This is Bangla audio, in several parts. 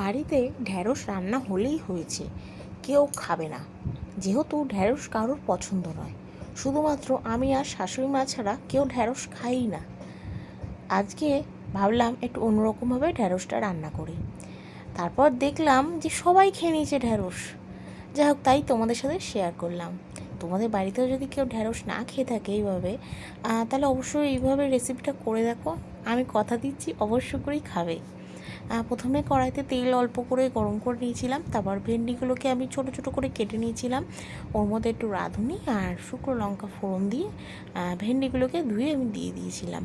বাড়িতে ঢ্যাঁড়স রান্না হলেই হয়েছে, কেউ খাবে না। যেহেতু ঢ্যাঁড়স কারোর পছন্দ নয়, শুধুমাত্র আমি আর শাশুড়ি মা ছাড়া কেউ ঢ্যাঁড়স খাই না। আজকে ভাবলাম একটু অন্যরকমভাবে ঢ্যাঁড়সটা রান্না করি। তারপর দেখলাম যে সবাই খেয়ে নিয়েছে ঢ্যাঁড়স। যাই হোক, তাই তোমাদের সাথে শেয়ার করলাম। তোমাদের বাড়িতেও যদি কেউ ঢ্যাঁড়স না খেয়ে থাকে এইভাবে তাহলে অবশ্যই এইভাবে রেসিপিটা করে দেখো। আমি কথা দিচ্ছি, অবশ্য করেই খাবে। প্রথমে কড়াইতে তেল অল্প করে গরম করে নিয়েছিলাম, তারপর ভেন্ডিগুলোকে আমি ছোট ছোট করে কেটে নিয়েছিলাম। ওর মধ্যে একটু রাঁধুনি আর শুকনো লঙ্কা ফোড়ন দিয়ে ভেন্ডিগুলোকে ধুয়ে আমি দিয়ে দিয়েছিলাম।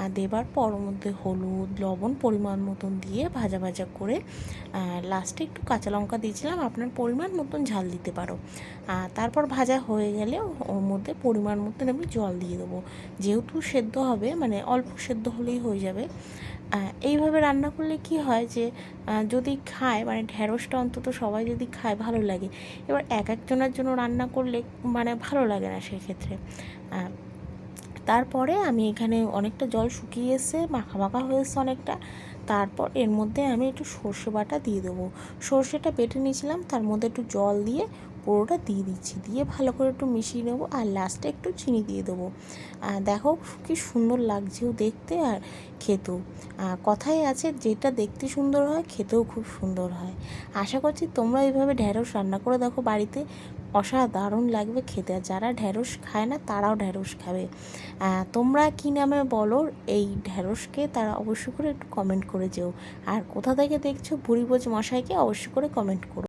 আর দেবার পর মধ্যে হলুদ, লবণ পরিমাণ মতন দিয়ে ভাজা ভাজা করে লাস্টে একটু কাঁচা লঙ্কা দিয়েছিলাম, আপনার পরিমাণ মতন ঝাল দিতে পারো। তারপর ভাজা হয়ে গেলে ওর মধ্যে পরিমাণ মতন আমি জল দিয়ে দেবো। যেহেতু সেদ্ধ হবে মানে অল্প সেদ্ধ হলেই হয়ে যাবে। এইভাবে রান্না করলে কি হয় যে যদি খায় মানে ঢ্যাঁড়সটা অন্তত সবাই যদি খায় ভালো লাগে। এবার এক একজনের জন্য রান্না করলে মানে ভালো লাগে না সেক্ষেত্রে। আহ, তারপরে আমি এখানে অনেকটা জল শুকিয়ে এসে মাখা মাখা হয়ে এসছে অনেকটা। তারপর এর মধ্যে আমি একটু সর্ষে বাটা দিয়ে দেবো। সর্ষেটা বেটে নিয়েছিলাম তার মধ্যে একটু জল দিয়ে পুরোটা দিয়ে দিচ্ছি। দিয়ে ভালো করে একটু মিশিয়ে নেব আর লাস্টে একটু চিনি দিয়ে দেবো। আহ, দেখো কি সুন্দর লাগছেও দেখতে আর খেতেও। কথাই আছে যেটা দেখতে সুন্দর হয় খেতেও খুব সুন্দর হয়। আশা করছি তোমরা এইভাবে ঢ্যাঁড়স রান্না করে দেখো বাড়িতে। অসাধারণ লাগবে খেতে। যারা ঢ্যাঁড়স খায় না, তারাও ঢ্যাঁড়স খাবে। তোমরা কি নামে বলো এই ঢ্যাঁড়সকে তারা অবশ্যই করে একটু কমেন্ট করে যেও। আর কোথা থেকে দেখছ ভুরিভোজ মশাইকে, অবশ্যই করে কমেন্ট করো।